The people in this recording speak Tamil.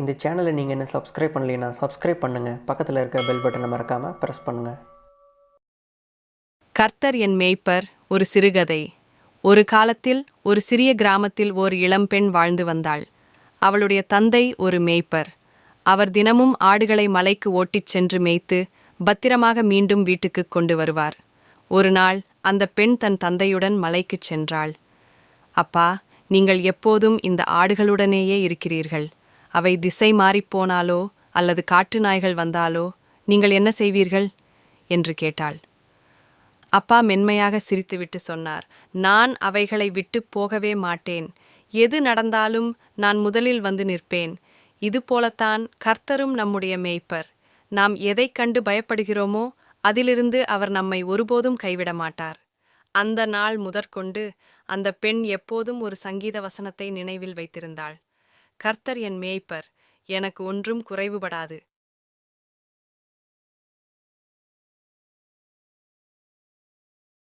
இந்த சேனலை நீங்கள் என்ன சப்ஸ்கிரைப் பண்ணலைன்னா சப்ஸ்கிரைப் பண்ணுங்கள் பக்கத்தில் இருக்க பெல் பட்டனை மறக்காமல் ப்ரெஸ் பண்ணுங்கள் கர்த்தர் என் மேய்ப்பர் ஒரு சிறுகதை. ஒரு காலத்தில் ஒரு சிறிய கிராமத்தில் ஓர் இளம்பெண் வாழ்ந்து வந்தாள். அவளுடைய தந்தை ஒரு மேய்ப்பர். அவர் தினமும் ஆடுகளை மலைக்கு ஓட்டிச் சென்று மேய்த்து பத்திரமாக மீண்டும் வீட்டுக்கு கொண்டு வருவார். ஒரு நாள் அந்த பெண் தன் தந்தையுடன் மலைக்குச் சென்றாள். அப்பா நீங்கள் எப்போதும் இந்த ஆடுகளுடனேயே இருக்கிறீர்கள். அவை திசை மாறிப்போனாலோ அல்லது காட்டு நாய்கள் வந்தாலோ நீங்கள் என்ன செய்வீர்கள்? என்று கேட்டாள். அப்பா மென்மையாக சிரித்துவிட்டு சொன்னார். நான் அவைகளை விட்டு போகவே மாட்டேன். எது நடந்தாலும் நான் முதலில் வந்து நிற்பேன். இது போலத்தான் கர்த்தரும் நம்முடைய மேய்ப்பர். நாம் எதைக் கண்டு பயப்படுகிறோமோ அதிலிருந்து அவர் நம்மை ஒருபோதும் கைவிட மாட்டார். அந்த நாள் முதற்கொண்டு அந்த பெண் எப்போதும் ஒரு சங்கீத வசனத்தை நினைவில் வைத்திருந்தாள். கர்த்தர் என் மேய்ப்பர் எனக்கு ஒன்றும் குறைவுபடாது.